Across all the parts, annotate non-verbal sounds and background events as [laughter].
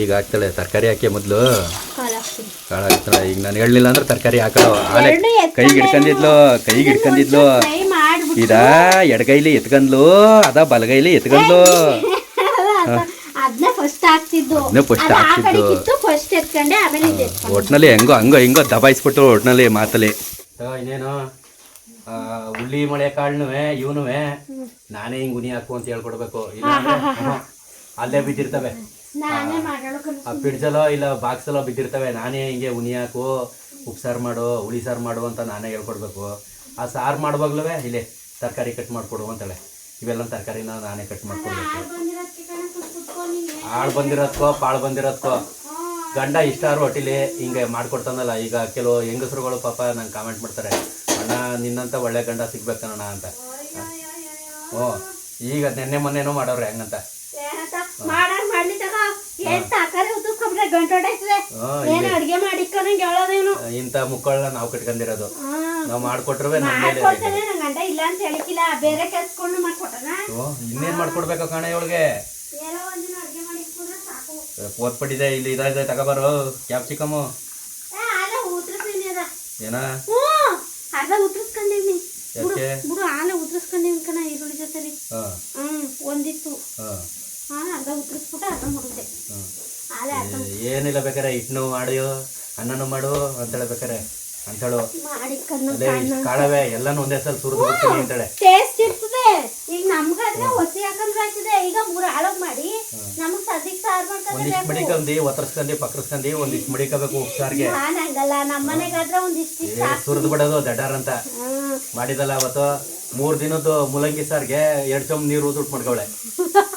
ಈಗ ಹಾಕ್ತಾಳೆ ತರಕಾರಿ ಹಾಕಿ ಮೊದಲು? ಕಾಳು ಹಾಕ್ತಾಳೆ ಈಗ ನಾನು ಹೇಳಲಿಲ್ಲ ಅಂದ್ರೆ ತರಕಾರಿ ಹಾಕಳು ಆಲೆ ಕೈಗೆ ಹಿಡ್ಕೊಂಡಿದ್ಲು ಕೈಗೆ ಹಿಡ್ಕೊಂಡಿದ್ಲು. ಇದ ಎಡಗೈಲಿ ಎತ್ಕೊಂಡ್ಲು ಅದ ಬಲಗೈಲಿ ಎತ್ಕೊಂಡ್ಲು. ಅದನ್ನ ಫಸ್ಟ್ ಹಾಕ್ತಿದ್ದು. ಒಟ್ನಲ್ಲಿ ಹೆಂಗೋ ಹಂಗೋ ಹಿಂಗೋ ದಬಾಯಿಸ್ಬಿಟ್ಟು ಒಟ್ನಲ್ಲಿ ಮಾತಲ್ಲಿ. ಇನ್ನೇನು? ಹುಳ್ಳಿ ಉಳ್ಳಿ ಮಳೆ ಕಾಳ್ನುವೆ ಇವನುವೆ. ನಾನೇ ಹಿಂಗ್ ಉನಿ ಹಾಕು ಅಂತ ಹೇಳ್ಕೊಡ್ಬೇಕು. ಅಲ್ಲೇ ಬಿದ್ದಿರ್ತವೆ. ಆ ಪಿಡ್ಜಲೋ ಇಲ್ಲ ಬಾಕ್ಸಲ್ಲೋ ಬಿದ್ದಿರ್ತವೆ ನಾನೇ ಹಿಂಗೆ ಉನಿ ಹಾಕು ಉಪ್ಸಾರು ಮಾಡು ಹುಳಿ ಸಾರು ಮಾಡು ಅಂತ ನಾನೇ ಹೇಳ್ಕೊಡ್ಬೇಕು. ಆ ಸಾರು ಮಾಡುವಾಗ್ಲೂ ಇಲ್ಲೇ ತರಕಾರಿ ಕಟ್ ಮಾಡಿಕೊಡು ಅಂತೇಳೆ. ಇವೆಲ್ಲ ತರಕಾರಿನ ನಾನೇ ಕಟ್ ಮಾಡ್ಕೊಡ್ಬೇಕು. ಹಾಳು ಬಂದಿರತ್ಕೋ ಪಾಳು ಬಂದಿರತ್ಕೋ ಆಳ್ ಬಂದಿರೋದ್ಕೋ ಪಾಳ್ ಬಂದಿರೋದ್ಕೋ ಗಂಡ ಇಷ್ಟಾರು ಹೊಟ್ಟಿಲಿ ಹಿಂಗೆ ಮಾಡ್ಕೊಡ್ತಾನಲ್ಲ ಈಗ ಕೆಲವು ಹೆಂಗಸರುಗಳು ಪಾಪ ನಂಗೆ ಕಾಮೆಂಟ್ ಮಾಡ್ತಾರೆ ಅಣ್ಣ ನಿನ್ನಂತ ಒಳ್ಳೆ ಗಂಡ ಸಿಗ್ಬೇಕಣ್ಣ ಅಂತ. ಓ ಈಗ ನೆನ್ನೆ ಮೊನ್ನೆನೂ ಹೆಂಗಂತ. ಹಂಗಂತ ಹೇಳೋದೇನು ಮುಕ್ಕಳನ್ನ ನಾವು ಕಟ್ಕೊಂಡಿರೋದು. ನಾವ್ ಮಾಡ್ಕೊಟ್ರೆ ನಮ್ಮ ಮೇಲೆ ಮಾಡ್ಕೊಡ್ತೇನೆ ಗಂಡ ಇಲ್ಲ ಅಂತ ಹೇಳಿಕಿಲ್ಲ ಬೇರೆ ಕೆಲ್ಸಕೊಂಡು ಮಾಡ್ಕೊಟ್ಟನ ಓ ಇನ್ನೇನ್ ಮಾಡ್ಕೊಡ್ಬೇಕು ಕಣ ಇವಳಿಗೆ. ಸಾಕು. ಓದ್ಪಟ್ಟಿದೆ ಇಲ್ಲಿ ಇದಾಯ್ತು ತಗೋಬಾರು ಕ್ಯಾಪ್ ಚಿಕ್ಕಮ್ಮು ಏ ಆಲೆ ಉದ್ರಿಸ್ತೀನಿ ಅದ. ಏನ? ಅರ್ಧ ಉದ್ರಿಸ್ಕೊಂಡಿವ್ನಿ. ಬಿಡು ಉದ್ರಿಸ್ಕೊಂಡಿವ್ನಿ ಕಣ ಈರುಳ್ಳಿ ಹ್ಮ್ ಒಂದಿತ್ತು. ಏನಿಲ್ಲ ಬೇಕಾರೆ ಹಿಟ್ನು ಮಾಡಿಯೋ ಅನ್ನನು ಮಾಡು ಅಂತ ಬೇಕಾರೆ ಅಂತೇಳು ಮಾಡಿ ಕಣ್ಣು ಅದೇ ಇಷ್ಟ್ ಕಾಳವೆ ಎಲ್ಲಾನು ಒಂದೇ ಸಲ ಸುರಿದು ಬಿಡ್ತೀನಿ ಅಂತಾಳೆ. ಟೇಸ್ಟ್ ಇರ್ತದೆ. ಈಗ ನಮ್ಗಾದ್ರೆ ಒಸಿ ಹಾಕಂದ್ರೆ ಆಯ್ತದೆ. ಈಗ ಮೂರು ಆಳಗ್ ಮಾಡಿ ನಮಗ್ ಸದ್ಯಕ್ ಸಾರ್ ಒಂದಿಷ್ಟು ಮಾಡ್ಕೊಂಡ್ರೆ ಮಡಿಕಂದಿ ಒತ್ತರ್ಸ್ಕಂದಿ ಪಕ್ಕರ್ಸ್ಕಂದಿ ಒಂದಿಷ್ಟು ಮಡಿಕಬೇಕು ಉಪ್ಸಾರ್ಗೆ ನಾನ್ ಹಂಗಲ್ಲ ನಮ್ಮನೆಗಾದ್ರೆ ಒಂದಿಷ್ಟು ಏ ಸುರಿದು ಬಿಡೋದು ದಡ್ಡಾರ್ ಅಂತ ಮಾಡಿದಲ್ಲ ಅವತ್ತು ಮೂರ್ ದಿನದ್ದು ಮುಲಂಗಿ ಸಾರ್ಗೆ ಎರಡ್ ಚಮ್ ನೀರು ಊಟ ಮಾಡ್ಕೊಳೆ [laughs]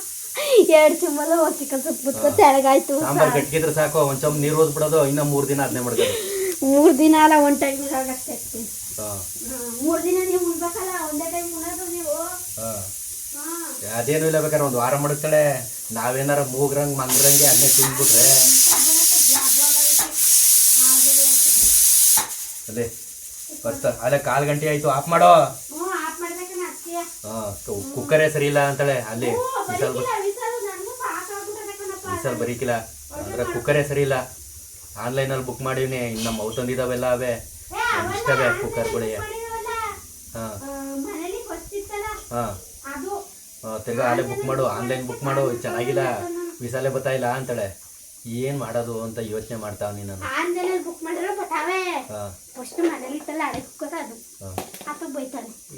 ಎರಡ್ ಚುಮ್ಮಲ ಒಸಿ ಕಲ್ಸ ಬಿಟ್ಕೊ ತೆಳಗಾಯ್ತು ಸಾಂಬಾರ್ ಗಟ್ಕಿದ್ರೆ ಸಾಕು ಒಂದ್ ಚಮ್ ನೀರು ಊದ್ಬಿಡೋದು ಇನ್ನ ಮೂರ್ ದಿನ ಅದನ್ನೇ ಮಾಡ್ಕೋದು ಮೂರ್ ದಿನ ಅಲ್ಲ ಒಂದ್ ಟೈಮ್ ಅಷ್ಟೇ ಹಾ. ಮೂರ್ ದಿನ ನೀವು ಉಣ್ಬೇಕಲ್ಲ ಒಂದೇ ಟೈಮ್ ಉಣ್ಣೋದು ನೀವು. ಹಾ. ಹಾ. ಅದೇನು ಇಲ್ಲ ಬೇಕಾರೆ ಒಂದು ವಾರ ಮಾಡುತ್ತಾಳೆ. ನಾವೇನಾರ ಮೂಗ್ರಂಗ್ ಮಂಗ್ರಂಗೆ ಅದನ್ನೇ ತಿಂದ್ಬಿಟ್ರೆ. ಅದೇ ಬರ್ತಾ ಅಲ್ಲೇ ಕಾಲ್ ಗಂಟೆ ಆಯ್ತು ಆಫ್ ಮಾಡೋ. ಹಾ ಕುಕ್ಕರೇ ಸರಿ ಇಲ್ಲ ಅಂತಾಳೆ ಅಲ್ಲಿ ವಿಸಲ್ ಬರೀಕಿಲ್ಲ ವಿಸಲು ನನಗೂ ಸಾಕಾಗ್ಬಿಟ್ಟದೆ ಕಣಪ್ಪ ವಿಸಲ್ ಬರೀಕಿಲ್ಲ ಅಂದರೆ ಕುಕ್ಕರೇ ಸರಿ ಇಲ್ಲ. ಆನ್ಲೈನಲ್ಲಿ ಬುಕ್ ಮಾಡೀವಿ ಇನ್ನು ನಮ್ಮ ಅವು. ಅವೇ ಇಷ್ಟವೇ ಕುಕ್ಕರ್ಗಳಿಗೆ ಹಾಂ. ಹಾಂ. ಹಾಂ ತಿರ್ಗಾ ಅಲ್ಲೇ ಬುಕ್ ಮಾಡು. ಆನ್ಲೈನ್ ಬುಕ್ ಮಾಡು. ಚೆನ್ನಾಗಿಲ್ಲ. ವಿಸಾಲೆ ಬರ್ತಾಯಿಲ್ಲ ಅಂತಾಳೆ. ಏನು ಮಾಡೋದು ಅಂತ ಯೋಚನೆ ಮಾಡ್ತಾವ ನಾನು.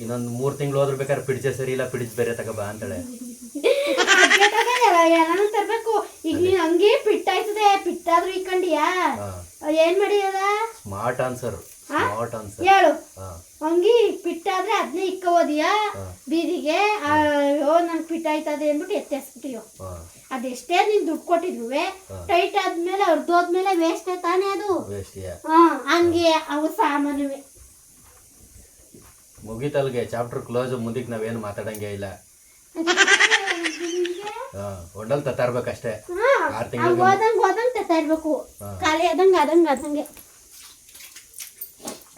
ಇನ್ನೊಂದು ಮೂರು ತಿಂಗಳು ಹೋದ್ರೆ ಬೇಕಾದ್ರೆ ಪಿಡ್ಜೆ ಸರಿ ಇಲ್ಲ ಪಿಡ್ಜ್ ಬೇರೆ ತಗೋಬಾ ಅಂತಾಳೆ. [laughs] ಈಗ ನೀನ್ ಹಂಗೆ ಪಿಟ್ಟಾಯ್ತದೆ ಪಿಟ್ಟಾದ್ರೂ ಇಕ್ಕಂಡಿಯಾ ಏನ್ ಮಾಡಿಯದ ಸ್ಮಾರ್ಟ್ ಆನ್ಸರ್? ಸ್ಮಾರ್ಟ್ ಆನ್ಸರ್ ಹೇಳು. ಹಂಗಿ ಪಿಟ್ಟಾದ್ರೆ ಅದನ್ನೇ ಇಕ್ಕೋದಿಯಾ. ಬೀದಿಗೆ? ಅಯ್ಯೋ ನಂಗೆ ಪಿಟ್ಟಾಯ್ತದೆ ಅಂದ್ಬಿಟ್ಟು ಎತ್ತೆಸ್ಬಿಟ್ಟಿಯೋ. ಅದೆಷ್ಟೇ ನೀನ್ ದುಡ್ಡು ಕೊಟ್ಟಿದ್ರುವೆ ಹಾ. ಟೈಟ್ ಆದ್ಮೇಲೆ ಅರ್ಧೋದ್ಮೇಲೆ ವೇಸ್ಟ್ ತಾನೇ ಅದು. ಹಂಗೆ ಅವು ಸಾಮಾನುವೆ ಮುಗಿತಲ್ಗೆ ಚಾಪ್ಟರ್ ಕ್ಲೋಸ್ ಮುಂದಕ್ಕೆ ನಾವೇನು ಮಾತಾಡಂಗೆ ಇಲ್ಲ. [laughs] ಒಂಡಲ್ ತರ್ಬೇಕಷ್ಟೇ ಹಾ ಆರು ತಿಂಗಳು ಹೋದಂಗ್ ಹೋದಂಗ್ ಅದಂಗ ಹಾ. ಖಾಲಿ ಆದಂಗ ಆದಂಗ ಆದಂಗೆ.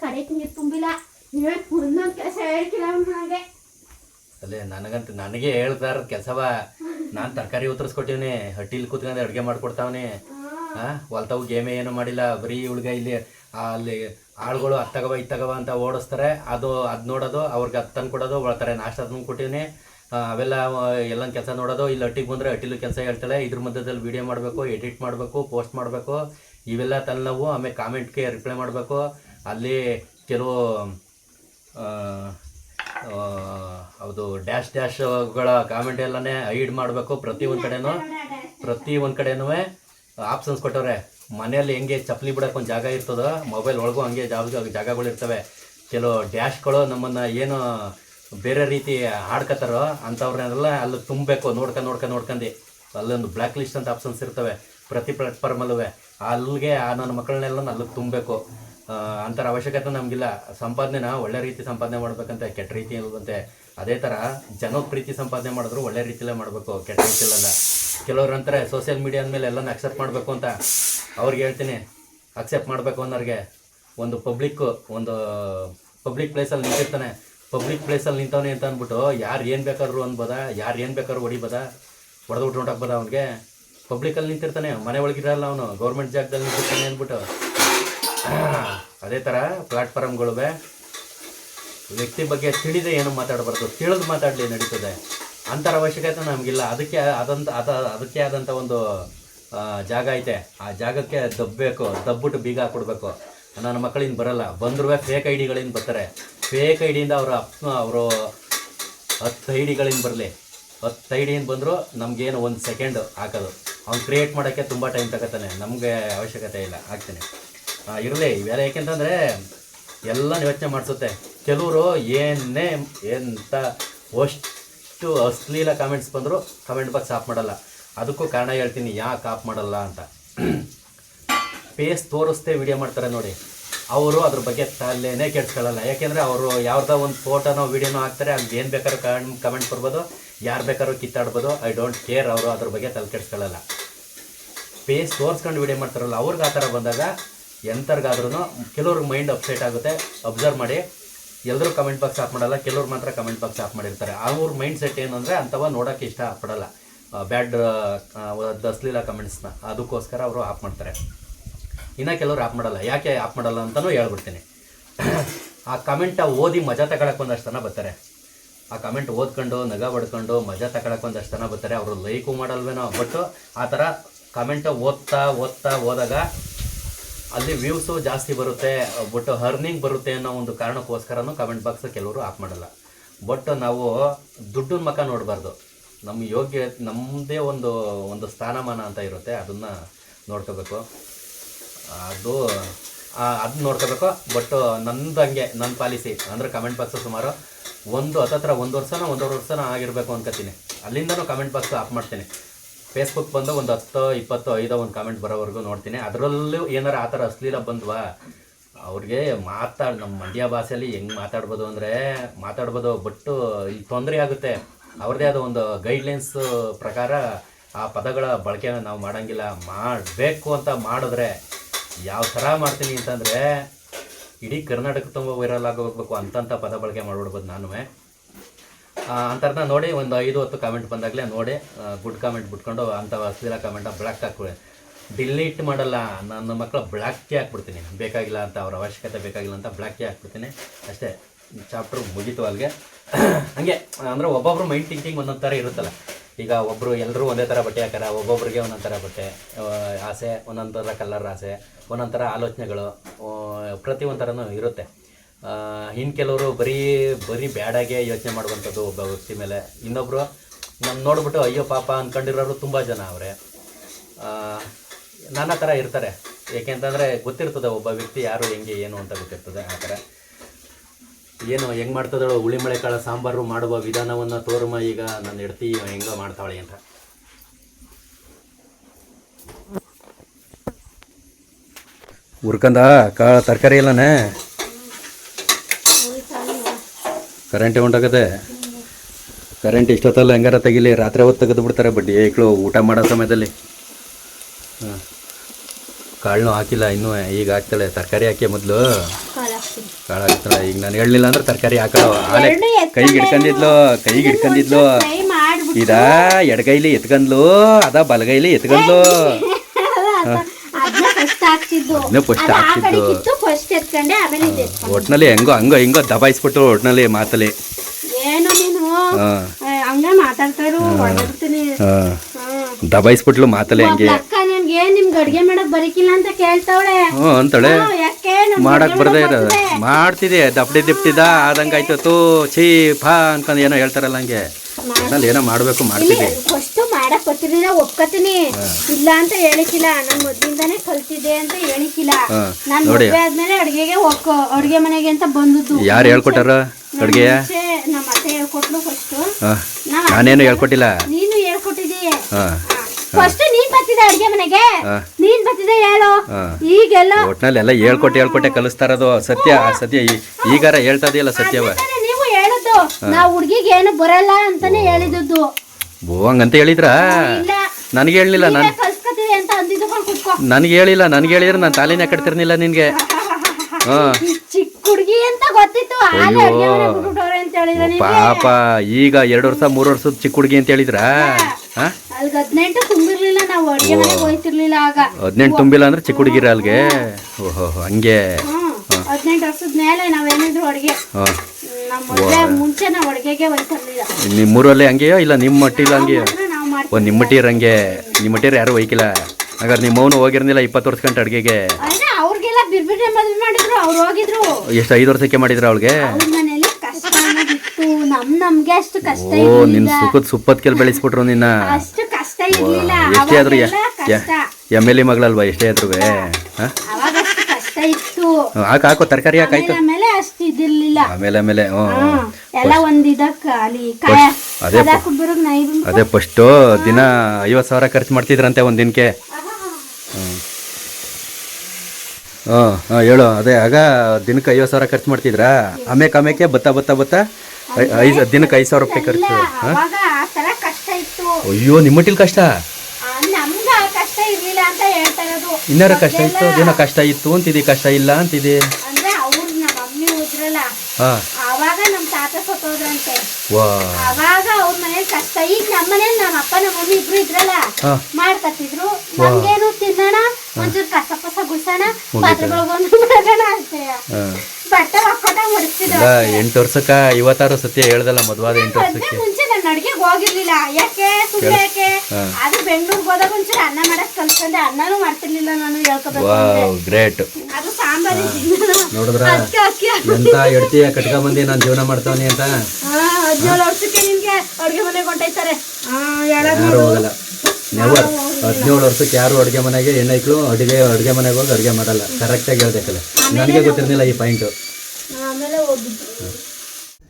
ಕಡೆ ನೀರು ತುಂಬಿಲ್ಲ. ನೀವೇ ಒಂದೊಂದ್ ಕೆಲಸ ಹೇಳ್ತಿಲ್ಲ ನನಗೆ. ಅಲ್ಲೇ ನನಗಂತ ನನಗೆ ಹೇಳ್ತಾರ ಕೆಲಸವ ನಾನು ತರಕಾರಿ ಉತ್ತರಿಸ್ಕೊಟ್ಟಿವ್ನಿ. ಹಟ್ಟಿಲಿ ಕೂತ್ಕೊಂಡು ಅಡುಗೆ ಮಾಡ್ಕೊಡ್ತಾವನಿ. ಹಾಂ. ಹೊಲ್ತಾವು ಗೇಮೇ ಏನು ಮಾಡಿಲ್ಲ. ಬರೀ ಇವಳಿಗ ಇಲ್ಲಿ ಅಲ್ಲಿ ಆಳುಗಳು ಅತ್ತಗವ ಇತ್ತಗವ ಅಂತ ಓಡಿಸ್ತಾರೆ. ಅದು ಅದು ನೋಡೋದು ಅವ್ರಿಗೆ ಅದು ತಂದು ಕೊಡೋದು ಒಳ್ತಾರೆ ನಾಷ್ಟ ತಂದು ಕೊಟ್ಟಿವ್ನಿ. ಅವೆಲ್ಲ ಎಲ್ಲ ಕೆಲಸ ನೋಡೋದು, ಇಲ್ಲಿ ಅಟ್ಟಿಗೆ ಬಂದರೆ ಅಟ್ಟಿಲು ಕೆಲಸ ಹೇಳ್ತಾಳೆ. ಇದ್ರ ಮಧ್ಯದಲ್ಲಿ ವಿಡಿಯೋ ಮಾಡಬೇಕು ಎಡಿಟ್ ಮಾಡಬೇಕು ಪೋಸ್ಟ್ ಮಾಡಬೇಕು. ಇವೆಲ್ಲ ತಲೆನೋವು, ಆಮೇಲೆ ಕಾಮೆಂಟ್ಗೆ ರಿಪ್ಲೈ ಮಾಡಬೇಕು. ಅಲ್ಲಿ ಕೆಲವು ಹೌದು ಡ್ಯಾಶ್ ಡ್ಯಾಶ್ಗಳ ಕಾಮೆಂಟ್ ಎಲ್ಲನೇ ಐಡ್ ಮಾಡಬೇಕು ಪ್ರತಿ ಒಂದು ಕಡೆನೂ. ಪ್ರತಿ ಒಂದು ಕಡೆನೂ ಆಪ್ಷನ್ಸ್ ಕೊಟ್ಟವ್ರೆ. ಮನೆಯಲ್ಲಿ ಹೆಂಗೆ ಚಪ್ಪಲಿ ಬಿಡೋಕೆ ಒಂದು ಜಾಗ ಇರ್ತದೋ ಮೊಬೈಲ್ ಒಳಗೂ ಹಂಗೆ ಜಾಗ, ಜಾಗಗಳಿರ್ತವೆ. ಕೆಲವು ಡ್ಯಾಶ್ಗಳು ನಮ್ಮನ್ನು ಏನು ಬೇರೆ ರೀತಿ ಆಡ್ಕೋತಾರೋ ಅಂಥವ್ರನ್ನೆಲ್ಲ ಅಲ್ಲಿ ತುಂಬಬೇಕು. ನೋಡ್ಕೊಂಡು ನೋಡ್ಕೊಂಡು ನೋಡ್ಕೊಂಡು. ಅಲ್ಲೊಂದು ಬ್ಲ್ಯಾಕ್ ಲಿಸ್ಟ್ ಅಂತ ಆಪ್ಷನ್ಸ್ ಇರ್ತವೆ. ಪ್ರತಿ ಪ್ಲಾಟ್ಫಾರ್ಮಲ್ಲೂ ಅಲ್ಲಿಗೆ ಆ ನನ್ನ ಮಕ್ಕಳನ್ನೆಲ್ಲ ಅಲ್ಲಿಗೆ ತುಂಬಬೇಕು. ಅಂಥರ ಅವಶ್ಯಕತೆ ನಮಗಿಲ್ಲ. ಸಂಪಾದನೆನ ಒಳ್ಳೆ ರೀತಿ ಸಂಪಾದನೆ ಮಾಡ್ಬೇಕಂತೆ, ಕೆಟ್ಟ ರೀತಿ ಇಲ್ವಂತೆ. ಅದೇ ಥರ ಜನಕ್ಕೆ ಪ್ರೀತಿ ಸಂಪಾದನೆ ಮಾಡಿದ್ರು ಒಳ್ಳೆ ರೀತಿಲೇ ಮಾಡಬೇಕು, ಕೆಟ್ಟ ರೀತಿಯಲ್ಲ ಕೆಲವ್ರು ಅಂತಾರೆ ಸೋಷಿಯಲ್ ಮೀಡಿಯಾ ಅಂದಮೇಲೆ ಎಲ್ಲನ ಅಕ್ಸೆಪ್ಟ್ ಮಾಡಬೇಕು ಅಂತ. ಅವ್ರಿಗೆ ಹೇಳ್ತೀನಿ ಅಕ್ಸೆಪ್ಟ್ ಮಾಡಬೇಕು ಅನ್ನೋರಿಗೆ. ಒಂದು ಪಬ್ಲಿಕ್ಕು ಒಂದು ಪಬ್ಲಿಕ್ ಪ್ಲೇಸಲ್ಲಿ ನಿಂತಿರ್ತಾನೆ. ಪಬ್ಲಿಕ್ ಪ್ಲೇಸಲ್ಲಿ ನಿಂತವನೆ ಅಂತ ಅಂದ್ಬಿಟ್ಟು ಯಾರು ಏನು ಬೇಕಾದ್ರು ಅನ್ಬೋದ ಯಾರು ಏನು ಬೇಕಾದ್ರು ಹೊಡಿಬೋದ ಹೊಡೆದ್ಬಿಟ್ಟು ಹೊಂಟಾಕ್ಬೋದ ಅವನಿಗೆ. ಪಬ್ಲಿಕಲ್ಲಿ ನಿಂತಿರ್ತಾನೆ, ಮನೆ ಒಳಗಿರಲ್ಲ ಅವನು ಗೌರ್ಮೆಂಟ್ ಜಾಗದಲ್ಲಿ ನಿಂತಿರ್ತಾನೆ ಅಂದ್ಬಿಟ್ಟು. [clears throat] ಅದೇ ಥರ ಪ್ಲಾಟ್ಫಾರ್ಮ್ಗಳು ವ್ಯಕ್ತಿ ಬಗ್ಗೆ ತಿಳಿದೇ ಏನು ಮಾತಾಡಬಾರ್ದು, ತಿಳಿದು ಮಾತಾಡಲಿ ನಡೀತದೆ. ಅಂಥರ ಅವಶ್ಯಕತೆ ನಮಗಿಲ್ಲ. ಅದಕ್ಕೆ ಅದಂತ, ಅದ, ಅದಕ್ಕೆ ಆದಂಥ ಒಂದು ಜಾಗ ಐತೆ. ಆ ಜಾಗಕ್ಕೆ ದಬ್ಬಬೇಕು ದಬ್ಬಿಟ್ಟು ಬೀಗ ಹಾಕ್ಕೊಡ್ಬೇಕು ನನ್ನ ಮಕ್ಕಳಿಂದ ಬರಲ್ಲ. ಬಂದ್ರೂ ಫೇಕ್ ಐ ಡಿಗಳಿಂದ ಬರ್ತಾರೆ. ಫೇಕ್ ಐ ಡಿಯಿಂದ ಅವರು ಅವರು ಹತ್ತು ಐ ಡಿಗಳಿಂದ ಬರಲಿ. ಹತ್ತು ಐ ಡಿಯಿಂದ ಬಂದರೂ ನಮಗೇನು ಒಂದು ಸೆಕೆಂಡ್ ಹಾಕೋದು. ಅವ್ನು ಕ್ರಿಯೇಟ್ ಮಾಡೋಕ್ಕೆ ತುಂಬ ಟೈಮ್ ತಗೋತಾನೆ. ನಮಗೆ ಅವಶ್ಯಕತೆ ಇಲ್ಲ. ಆಗ್ತಾನೆ ಇರಲಿ. ಇವೆಲ್ಲ ಏಕೆಂತಂದರೆ ಎಲ್ಲ ಯೋಚನೆ ಮಾಡಿಸುತ್ತೆ. ಕೆಲವರು ಏನೇ ಎಂಥ ಅಷ್ಟು ಅಶ್ಲೀಲ ಕಾಮೆಂಟ್ಸ್ ಬಂದರೂ ಕಮೆಂಟ್ ಬಾಕ್ಸ್ ಆಫ್ ಮಾಡಲ್ಲ. ಅದಕ್ಕೂ ಕಾರಣ ಹೇಳ್ತೀನಿ. ಯಾಕೆ ಆಫ್ ಮಾಡಲ್ಲ ಅಂತ. ಫೇಸ್ ತೋರಿಸ್ತೇ ವಿಡಿಯೋ ಮಾಡ್ತಾರೆ ನೋಡಿ. ಅವರು ಅದ್ರ ಬಗ್ಗೆ ತಲೆನೇ ಕೆಡ್ಸ್ಕೊಳ್ಳಲ್ಲ. ಯಾಕೆಂದರೆ ಅವರು ಯಾವ್ದೋ ಒಂದು ಫೋಟೋನೋ ವಿಡಿಯೋನೋ ಹಾಕ್ತಾರೆ, ಅಲ್ಲಿ ಏನು ಬೇಕಾದ್ರೂ ಕಮೆಂಟ್ ಕೊಡ್ಬೋದು, ಯಾರು ಬೇಕಾದ್ರೂ ಕಿತ್ತಾಡ್ಬೋದು ಐ ಡೋಂಟ್ ಕೇರ್ ಅವರು ಅದ್ರ ಬಗ್ಗೆ ತಲೆ ಕೆಡ್ಸ್ಕೊಳ್ಳಲ್ಲ. ಫೇಸ್ ತೋರಿಸ್ಕೊಂಡು ವಿಡಿಯೋ ಮಾಡ್ತಾರಲ್ಲ, ಅವ್ರಿಗೆ ಆ ಥರ ಬಂದಾಗ ಎಂಥರ್ಗಾದ್ರೂ ಕೆಲವ್ರಿಗೆ ಮೈಂಡ್ ಅಪ್ಸೆಟ್ ಆಗುತ್ತೆ. ಅಬ್ಸರ್ವ್ ಮಾಡಿ. ಎಲ್ಲರೂ ಕಮೆಂಟ್ ಬಾಕ್ಸ್ ಆಫ್ ಮಾಡಲ್ಲ, ಕೆಲವ್ರು ಮಾತ್ರ ಕಮೆಂಟ್ ಬಾಕ್ಸ್ ಆಫ್ ಮಾಡಿರ್ತಾರೆ. ಅವ್ರ ಮೈಂಡ್ ಸೆಟ್ ಏನು ಅಂದರೆ ಅಂಥವ ನೋಡೋಕ್ಕೆ ಇಷ್ಟ ಪಡಲ್ಲ. ಬ್ಯಾಡ್ ದಸ್ಲಿಲ್ಲ ಕಮೆಂಟ್ಸ್ನ ಅದಕ್ಕೋಸ್ಕರ ಅವರು ಆಫ್ ಮಾಡ್ತಾರೆ. ಇನ್ನು ಕೆಲವರು ಆಪ್ ಮಾಡಲ್ಲ. ಯಾಕೆ ಆಪ್ ಮಾಡಲ್ಲ ಅಂತಲೂ ಹೇಳ್ಬಿಡ್ತೀನಿ. ಆ ಕಮೆಂಟ ಓದಿ ಮಜಾ ತಗೊಳಕ್ಕೆ ಒಂದಷ್ಟು ಜನ ಬರ್ತಾರೆ. ಆ ಕಮೆಂಟ್ ಓದ್ಕೊಂಡು, ನಗ ಬಡ್ಕೊಂಡು ಮಜಾ ತಗೊಳಕ್ಕೆ ಒಂದಷ್ಟು ಜನ ಬರ್ತಾರೆ. ಅವರು ಲೈಕು ಮಾಡಲ್ವೇನೋ. ಬಟ್ ಆ ಥರ ಕಮೆಂಟ್ ಓದ್ತಾ ಓದ್ತಾ ಹೋದಾಗ ಅಲ್ಲಿ ವ್ಯೂಸು ಜಾಸ್ತಿ ಬರುತ್ತೆ. ಬಟ್ ಹರ್ನಿಂಗ್ ಬರುತ್ತೆ ಅನ್ನೋ ಒಂದು ಕಾರಣಕ್ಕೋಸ್ಕರನೂ ಕಮೆಂಟ್ ಬಾಕ್ಸ್ ಕೆಲವರು ಆಫ್ ಮಾಡಲ್ಲ. ಬಟ್ ನಾವು ದುಡ್ಡಿನ ಮಕ ನೋಡಬಾರ್ದು. ನಮ್ಮ ಯೋಗ್ಯ ನಮ್ಮದೇ ಒಂದು ಒಂದು ಸ್ಥಾನಮಾನ ಅಂತ ಇರುತ್ತೆ. ಅದನ್ನು ನೋಡ್ಕೋಬೇಕು. ಅದು ಅದು ನೋಡ್ಕೋಬೇಕು. ಬಟ್ ನಂದು ಹಂಗೆ ನನ್ನ ಪಾಲಿಸಿ, ಅಂದರೆ ಕಮೆಂಟ್ ಬಾಕ್ಸು ಸುಮಾರು ಒಂದು, ಹತ್ತತ್ರ ಒಂದು ವರ್ಷನೋ, ಒಂದೂವರೆ ವರ್ಷನೋ ಆಗಿರಬೇಕು ಅನ್ಕೋತೀನಿ. ಅಲ್ಲಿಂದನೂ ಕಮೆಂಟ್ ಬಾಕ್ಸ್ ಆಫ್ ಮಾಡ್ತೀನಿ. ಫೇಸ್ಬುಕ್ ಬಂದು ಒಂದು ಹತ್ತು, ಇಪ್ಪತ್ತು, ಐದೋ ಒಂದು ಕಾಮೆಂಟ್ ಬರೋವರೆಗೂ ನೋಡ್ತೀನಿ. ಅದರಲ್ಲೂ ಏನಾರು ಆ ಥರ ಅಶ್ಲೀಲ ಬಂದ್ವಾ? ಅವ್ರಿಗೆ ಮಾತಾಡ್ ನಮ್ಮ ಮಂಡ್ಯ ಭಾಷೆಯಲ್ಲಿ ಹೆಂಗೆ ಮಾತಾಡ್ಬೋದು ಅಂದರೆ ಮಾತಾಡ್ಬೋದು ಬಟ್ಟು ಇಲ್ಲಿ ತೊಂದರೆ ಆಗುತ್ತೆ. ಅವ್ರದ್ದೇ ಆದ ಒಂದು ಗೈಡ್ಲೈನ್ಸ್ ಪ್ರಕಾರ ಆ ಪದಗಳ ಬಳಕೆನ ನಾವು ಮಾಡೋಂಗಿಲ್ಲ. ಮಾಡಬೇಕು ಅಂತ ಮಾಡಿದ್ರೆ ಯಾವ ಥರ ಮಾಡ್ತೀನಿ ಅಂತಂದರೆ, ಇಡೀ ಕರ್ನಾಟಕ ತುಂಬ ವೈರಲ್ ಆಗಿ ಹೋಗ್ಬೇಕು ಅಂತಂಥ ಪದ ಬಳಕೆ ಮಾಡಿಬಿಡ್ಬೋದು ನಾನು ಅಂಥವ್ರನ್ನ ನೋಡಿ, ಒಂದು ಐದು ಹತ್ತು ಕಾಮೆಂಟ್ ಬಂದಾಗಲೇ ನೋಡಿ ಗುಡ್ ಕಾಮೆಂಟ್ ಬಿಟ್ಕೊಂಡು ಅಂಥ ಅಶ್ಲೀಲ ಕಾಮೆಂಟ ಬ್ಲಾಕ್ ಹಾಕ್ಬಿಡಿ. ಡಿಲೀಟ್ ಮಾಡಲ್ಲ, ನನ್ನ ಮಕ್ಕಳ ಬ್ಲಾಕ್ಗೆ ಹಾಕ್ಬಿಡ್ತೀನಿ. ಬೇಕಾಗಿಲ್ಲ ಅಂತ ಅವ್ರ ಅವಶ್ಯಕತೆ ಬೇಕಾಗಿಲ್ಲ ಅಂತ ಬ್ಲಾಕ್ಗೆ ಹಾಕ್ಬಿಡ್ತೀನಿ. ಅಷ್ಟೇ ಚಾಪ್ಟ್ರು ಮುಗೀತು ಅಲ್ಲಿಗೆ [clears throat] ಹಾಗೆ, ಅಂದರೆ ಒಬ್ಬೊಬ್ರು ಮೈಂಡ್ ಥಿಂಕಿಂಗ್ ಒಂದೊಂದು ಥರ ಇರುತ್ತಲ್ಲ. ಈಗ ಒಬ್ಬರು ಎಲ್ಲರೂ ಒಂದೇ ಥರ ಬಟ್ಟೆ ಹಾಕಾರ ಒಬ್ಬೊಬ್ರಿಗೆ ಒಂದೊಂದು ಥರ ಬಟ್ಟೆ ಆಸೆ, ಒಂದೊಂದು ಥರ ಕಲರ್ ಆಸೆ, ಒಂದೊಂದು ಥರ ಆಲೋಚನೆಗಳು ಪ್ರತಿಯೊಂದು ಥರನೂ ಇರುತ್ತೆ. ಇನ್ನು ಕೆಲವರು ಬರೀ ಬರೀ ಬ್ಯಾಡಾಗೆ ಯೋಚನೆ ಮಾಡುವಂಥದ್ದು ಒಬ್ಬ ವ್ಯಕ್ತಿ ಮೇಲೆ. ಇನ್ನೊಬ್ಬರು ನಮ್ಮ ನೋಡ್ಬಿಟ್ಟು, ಅಯ್ಯೋ ಪಾಪ ಅಂದ್ಕೊಂಡಿರೋರು ತುಂಬ ಜನ ಅವರೇ. ನಾನಾ ಥರ ಇರ್ತಾರೆ. ಏಕೆಂತಂದರೆ ಗೊತ್ತಿರ್ತದೆ ಒಬ್ಬ ವ್ಯಕ್ತಿ ಯಾರು, ಹೆಂಗೆ, ಏನು ಅಂತ ಗೊತ್ತಿರ್ತದೆ ಆ ಥರ ಏನು, ಹೆಂಗೆ ಮಾಡ್ತದಳು, ಹುಳಿ ಮಳೆಕಾಳ ಸಾಂಬಾರು ಮಾಡುವ ವಿಧಾನವನ್ನು ತೋರಮ್ಮ ಈಗ ನನ್ನ ಹೆಡ್ತಿ ಹೆಂಗೆ ಮಾಡ್ತಾಳೆ ಅಂತ. ಹುರ್ಕಂದ? ಕಾಳ ತರಕಾರಿ ಇಲ್ಲನೇ ಕರೆಂಟ್ ಹೊಂಟಾಗತ್ತೆ ಕರೆಂಟ್ ಇಷ್ಟೊತ್ತಲ್ಲ ಹೆಂಗಾರ ತೆಗಿಲಿ? ರಾತ್ರಿ ಹೊತ್ತು ತೆಗೆದು ಬಿಡ್ತಾರೆ ಬಡ್ಡಿ. ಏಕ್ಳು ಊಟ ಮಾಡೋ ಸಮಯದಲ್ಲಿ. ಹಾಂ. ಕಾಳನ್ನು ಹಾಕಿಲ್ಲ, ಇನ್ನೂ ಈಗ ಹಾಕ್ತಾಳೆ. ತರಕಾರಿ ಹಾಕಿ ಮೊದಲು? ಕಾಳು ಹಾಕ್ತಾಳೆ ಈಗ ನಾನು ಹೇಳಲಿಲ್ಲ ಅಂದ್ರೆ ತರಕಾರಿ ಹಾಕೋ ಆಲೆ ಕೈಗೆ ಹಿಡ್ಕೊಂಡಿದ್ಲು ಕೈಗೆ ಹಿಡ್ಕೊಂಡಿದ್ಲು. ಇದ ಎಡಗೈಲಿ ಎತ್ಕೊಂಡ್ಲು ಅದ ಬಲಗೈಲಿ ಎತ್ಕೊಂಡ್ಲು. ಫಸ್ಟ್ ಹಾಕ್ತಿದ್ದು ಒಟ್ನಲ್ಲಿ ಹೆಂಗೋ ಹಂಗೋ ಹಿಂಗೋ ದಬಾಯಿಸ್ಬಿಟ್ಟು ಒಟ್ನಲ್ಲಿ ಮಾತಲ್ಲಿ. ದಬಾಯಿಸ್ಬಿಟ್ಲು ಮಾತಲ್ಲಿ ಹಂಗೆ. ಏನ್ ನಿಮ್ಗೆ ಅಡ್ಗೆ ಮಾಡಕ್ ಬರಕಿಲ್ಲ ಅಂತ ಕೇಳ್ತಾವಳೆ. ಹ್ಞೂ ಅಂತಾಳೆ. ಮಾಡಕ್ ಬರ್ದೇ ಇರೋದು ಮಾಡ್ತಿದೆ ಮಾಡ್ತಿದ್ದೆ ದಪ್ಡಿ ದಿಪ್ಟಿದ ಆದಂಗೆ ಆಯ್ತು ತೂ ಛೀ ಫಾ ಅನ್ಕೊಂಡು ಏನೋ ಹೇಳ್ತಾರಲ್ಲ ಹಂಗೆ. ನಾನು ಏನೋ ಮಾಡಬೇಕು ಮಾಡ್ತೀನಿ ಮಾಡ್ತಿದ್ದೆ ಫಸ್ಟ್ ಮಾಡಕ್ ಗೊತ್ತಿರಲಿಲ್ಲ ಒಪ್ಕೋತೀನಿ. ಇಲ್ಲ ಅಂತ ಹೇಳಿಕಿಲ್ಲ ನಾನು ಮೊದ್ಲಿಂದಾನೇ ಕಲ್ತಿದ್ದೆ ಅಂತ ಹೇಳಿಕಿಲ್ಲ ಹಾ, ನಾನ್ ನೋಡಿ. ಮದ್ವೆ ಆದ್ಮೇಲೆ ಅಡ್ಗೆಗೆ ಹೋಗೋ ಅಡ್ಗೆ ಮನೆಗೆ ಅಂತ ಬಂದದ್ದು. ಯಾರು ಹೇಳ್ಕೊಟ್ಟಾರ ಅಡ್ಗೆ ಮುಂಚೆ ನಮ್ಮ ಅತ್ತೆ ಹೇಳ್ಕೊಟ್ಲು ಫಸ್ಟ್. ಹಾಂ. ನಾವ್ ನಾನೇನು ಹೇಳ್ಕೊಟ್ಟಿಲ್ಲ? ಫಸ್ಟ್ ನೀನ್ ಬರ್ತಿದ್ದೆ ಅಡ್ಗೆ ಮನೆಗೆ. ನೀನ್ ಬರ್ತಿದೆ ಹೇಳು. ಈಗೆಲ್ಲ ಒಟ್ನಲ್ಲಿ ಎಲ್ಲ ಹೇಳ್ಕೊಟ್ಟೆ ಹೇಳ್ಕೊಟ್ಟೆ ಕಲಿಸ್ತಾ ಇರೋದು ಸತ್ಯ ಸತ್ಯ ಈಗಾರ ಹೇಳ್ತಾ ಇದೆಯಲ್ಲ ಸತ್ಯವ? ನೀವು ಹೇಳುದು. ನಾವ್ ಹುಡ್ಗಿಗೆ ಏನು ಬರಲ್ಲ ಅಂತಾನೆ ಹೇಳಿದ್ದು ಓ ಹಂಗಂತ ಹೇಳಿದ್ರಾ? ನನಗೆ ಹೇಳಲಿಲ್ಲ ನಾನು ನನಗೆ ಹೇಳಿಲ್ಲ ನನಗೆ ಹೇಳಿದ್ರೆ ನಾನು ತಾಲಿನೇ ಕಟ್ತಿರ್ನಿಲ್ಲ ನಿನಗೆ. ಚಿಕ್ಕ ಹುಡುಗಿ ಅಂತ ಗೊತ್ತಿತ್ತು. ಪಾಪ ಈಗ ಎರಡು ವರ್ಷ ಮೂರು ವರ್ಷದ ಚಿಕ್ಕ ಹುಡುಗಿ ಅಂತ ಹೇಳಿದ್ರಾ? ಹದಿನೆಂಟು ನಾವು ಅಡ್ಗೆ ಮನೆಗೆ ಹೋಯ್ತಿರ್ಲಿಲ್ಲ ಆಗ. ಹದಿನೆಂಟು ತುಂಬಿಲ್ಲ ಅಂದ್ರೆ ಚಿಕ್ಕ ಹುಡುಗಿರ ಅಲ್ಗೆ? ಓಹೋ ಹಂಗೆ. ಹ್ಮ್. ಹದಿನೆಂಟು ವರ್ಷದ ಮೇಲೆ ನಾವೇನಿದ್ರು ಅಡ್ಗೆ ಹಾಂ. ನಮ್ಮ ಮದ್ವೆ ಮುಂಚೆ ನಾವು ಅಡ್ಗೆಗೆ ಹೋಯ್ತಿರ್ಲಿಲ್ಲ. ನಿಮ್ಮೂರಲ್ಲೇ ಹಂಗೆಯೋ ಇಲ್ಲ ನಿಮ್ಮ ಮಟ್ಟಿಲ್ಲ ಹಂಗೆಯೋ? ಒಂದ್ ನಾವು ಓ ಮಾಡ್ತೀವಿ ನಿಮ್ಮ ಮಟ್ಟಿರ ಹಂಗೆ. ನಿಮ್ಮ ಮಟ್ಟಿರ ಯಾರು ಒಯ್ಕಿಲ್ಲ ಹಾಗಾದ್ರೆ ನಿಮ್ಮ ಮೌನ ಹೋಗಿರ್ನಿಲ್ಲ ಇಪ್ಪತ್ತು ವರ್ಷ ಗಂಟೆ ಅಡುಗೆಗೆ? ಅಂದ್ರೆ ಅವ್ರಿಗೆಲ್ಲ ಬಿರ್ಬಿಟ್ಟೆ ಮದ್ವೆ ಮಾಡಿದ್ರು ಅವ್ರು ಹೋಗಿದ್ರು. ಎಷ್ಟು ಐದು ವರ್ಷಕ್ಕೆ ಮಾಡಿದ್ರ ಅವಳಿಗೆ? ಅವ್ರ ಮನೇಲಿ ಕಷ್ಟ ಅನ್ನೋದಿತ್ತು. ನಮ್ ನಮ್ಗೆ ಅಷ್ಟು ಕಷ್ಟ ಓ ನಿನ್ನ ಇರ್ಲಿಲ್ಲ. ಸುಖದ ಸುಪ್ಪತ್ಕೆಲ್ ಬೆಳೆಸ್ಬಿಟ್ರು ನಿನ್ನ. ಅಷ್ಟು ಇರ್ಲಿಲ್ಲ. ಎಷ್ಟೇ ಆದ್ರೂ ಎಂ ಎಲ್ ಎ ಮಗಳಲ್ವಾ ಎಷ್ಟೇ ಆದ್ರೂ ಅವಾಗ ಕಷ್ಟ ಇತ್ತು. ಹಾಕು ಹಾಕೋ ತರಕಾರಿ ಹಾಕಾಯ್ತು ಆಮೇಲೆ ಆಮೇಲೆ ಅಷ್ಟು ಇದಿರ್ಲಿಲ್ಲ. ಆಮೇಲೆ ಎಲ್ಲ ಒಂದ್ ಇದಕ್ಕ ಅಲ್ಲಿ ಅದೇ ಅದೇ ಫಸ್ಟ್ ದಿನ ಐವತ್ತು ಸಾವಿರ ಖರ್ಚು ಮಾಡ್ತಿದ್ರಂತೆ ಒಂದ್ ದಿನಕ್ಕೆ. ಹಾಂ ಹಾಂ ಹೇಳು ಅದೇ ಆಗ ದಿನಕ್ಕೆ ಐವತ್ತು ಸಾವಿರ ಖರ್ಚು ಮಾಡ್ತಿದ್ರಾ? ಆಮೇಲೆ ಆಮೇಕೆ ಬತ್ತ ಬತ್ತ ಬತ್ತ ಐದು ದಿನಕ್ಕೆ ಐದು ಸಾವಿರ ರೂಪಾಯಿ ಖರ್ಚು. ಹಾಂ? ಇತ್ತು. ಅಯ್ಯೋ ನಿಮ್ಮಟ್ಟಿಲ್ ಕಷ್ಟ? ನಮ್ಗ ಆ ಕಷ್ಟ ಇರ್ಲಿಲ್ಲ ಅಂತ ಹೇಳ್ತಾ ಇರೋದು. ಇನ್ನಾರ ಕಷ್ಟ ಇತ್ತು? ಅದೇನೋ ಕಷ್ಟ ಇತ್ತು ಅಂತಿದೆ ಕಷ್ಟ ಇಲ್ಲ ಅಂತಿದೆ? ಅಂದ್ರೆ ಅವ್ರು ನಮ್ಮ ಮಮ್ಮಿ ಹೋದ್ರಲ್ಲ ಹಾಂ. ಅವಾಗ ನಮ್ ತಾತ ಸತ್ತೋದ್ರಂತೆ. ವಾ. ಅವಾಗ ಅವ್ರ ಮನೇಲಿ ಕಷ್ಟ. ಈಗ ನಮ್ಮ ಮನೇಲಿ ನಮ್ಮ ಅಪ್ಪ ನಮ್ಮ ಮಮ್ಮಿ ಇಬ್ರು ಇದ್ರಲ್ಲ ಹಾ. ಮಾಡ್ಕತ್ತಿದ್ರು. ನಮ್ಗೇನು ತಿನ್ನೋಣ ಒಂಚೂರು ಕಸ ಪಸ ಗುಡ್ಸೋಣ ಪಾತ್ರೆಗಳಿಗೊಂದು ಮಾಡೋಣ [laughs] ಅಷ್ಟೇ ಹಾಂ. ಇಲ್ಲ ಎಂಟು ವರ್ಷಕ್ಕ ಐವತ್ತಾರು ಸತ್ಯ ಹೇಳ್ದಲ್ಲ ಮದುವಾದ ಎಂಟು ವರ್ಷಕ್ಕೆ. ಮುಂಚೆ ಹೋಗಿರ್ಲಿಲ್ಲ. ಯಾಕೆ? ಸುಮ್ಮನೆ ಯಾಕೆ? ಅದು ಬೆಂಗಳೂರಿಗೆ ಹೋದಾಗ ಒಂಚೂರು ಅನ್ನ ಮಾಡಕ್ ಕಲ್ತ್ಕೊಂಡೆ ಅನ್ನನೂ ಮಾಡ್ತಿರ್ಲಿಲ್ಲ ನಾನು ಹೇಳ್ಕೋಬೇಕು ಅಂದ್ರೆ. Wow great. ಅದು ಸಾಂಬಾರು ನೋಡಿದ್ರ? ಅಕ್ಕಿ ಅಕ್ಕಿ ಎಂತ ಎಡ್ತಿಯ ಕಟ್ಕ ಬಂದಿ ನಾನು ಜೀವನ ಮಾಡ್ತಾವನಿ ಅಂತ? ಹದಿನೇಳು ವರ್ಷಕ್ಕೆ ನಿಮ್ಗೆ ಅಡುಗೆ ಮನೆಗೆ ಹೊಂಟೈತಾರೆ ಹೇಳೋದು ಹೋಗಲ್ಲ. ನೆವರ್ ಹದಿನೇಳು ವರ್ಷಕ್ಕೆ ಯಾರು ಅಡುಗೆ ಮನೆಗೆ ಹೆಣ್ಣೈಕ್ಳು ಅಡುಗೆ ಅಡುಗೆ ಮನೆಗೆ ಹೋಗಿ ಅಡುಗೆ ಮಾಡಲ್ಲ. ಕರೆಕ್ಟಾಗಿ ಹೇಳ್ಬೇಕಲ್ಲ ನನಗೆ ಗೊತ್ತಿರಲಿಲ್ಲ ಈ ಪಾಯಿಂಟು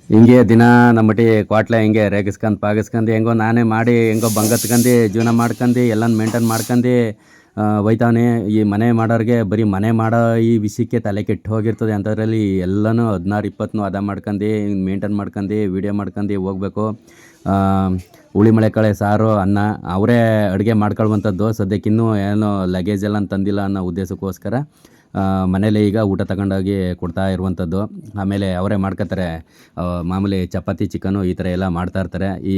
ಹಿಂಗೆ ದಿನ ನಮ್ಮಟಿ ಕ್ವಾಟ್ಲೆ ಹಿಂಗೆ ರೇಗಿಸ್ಕೊಂಡು ಪಾಗಿಸ್ಕೊಂಡು ಹೆಂಗೋ ನಾನೇ ಮಾಡಿ ಹೆಂಗೋ ಬಂಗತ್ಕಂದು ಜೀವನ ಮಾಡ್ಕೊಂಡು ಎಲ್ಲನ ಮೇಂಟೈನ್ ಮಾಡ್ಕೊಂಡು ಒಯ್ತಾವನೆ ಈ ಮನೆ ಮಾಡೋರಿಗೆ ಬರೀ ಮನೆ ಮಾಡೋ ಈ ವಿಷಯಕ್ಕೆ ತಲೆ ಕೆಟ್ಟು ಹೋಗಿರ್ತದೆ ಅಂಥದ್ರಲ್ಲಿ ಎಲ್ಲನೂ ಹದಿನಾರು ಇಪ್ಪತ್ತನೂ ಅದ ಮಾಡ್ಕೊಂಡು ಮೇಂಟೈನ್ ಮಾಡ್ಕೊಂಡು ವೀಡಿಯೋ ಮಾಡ್ಕೊಂಡು ಹೋಗ್ಬೇಕು. ಹುಳಿ ಮಳೆಕಾಳೆ ಸಾರು, ಅನ್ನ, ಅವರೇ ಅಡುಗೆ ಮಾಡ್ಕೊಳ್ಳುವಂಥದ್ದು ಸದ್ಯಕ್ಕಿನ್ನೂ ಏನು ಲಗೇಜ್ ಎಲ್ಲ ತಂದಿಲ್ಲ ಅನ್ನೋ ಉದ್ದೇಶಕ್ಕೋಸ್ಕರ ಮನೇಲೆ ಈಗ ಊಟ ತಗೊಂಡೋಗಿ ಕೊಡ್ತಾ ಇರುವಂಥದ್ದು. ಆಮೇಲೆ ಅವರೇ ಮಾಡ್ಕೋತಾರೆ ಮಾಮೂಲಿ ಚಪಾತಿ ಚಿಕನು ಈ ಥರ ಎಲ್ಲ ಮಾಡ್ತಾ ಇರ್ತಾರೆ. ಈ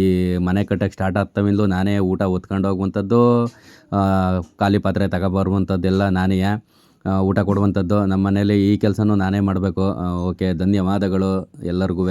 ಮನೆ ಕಟ್ಟಕ್ಕೆ ಸ್ಟಾರ್ಟ್ ಆಗ್ತವಿಂದಲೂ ನಾನೇ ಊಟ ಹೊತ್ಕೊಂಡು ಹೋಗುವಂಥದ್ದು ಖಾಲಿ ಪಾತ್ರೆ ತಗೊಬರುವಂಥದ್ದೆಲ್ಲ ನಾನೇ ಊಟ ಕೊಡುವಂಥದ್ದು. ನಮ್ಮ ಮನೇಲಿ ಈ ಕೆಲಸನೂ ನಾನೇ ಮಾಡಬೇಕು. ಓಕೆ, ಧನ್ಯವಾದಗಳು ಎಲ್ಲರಿಗೂ.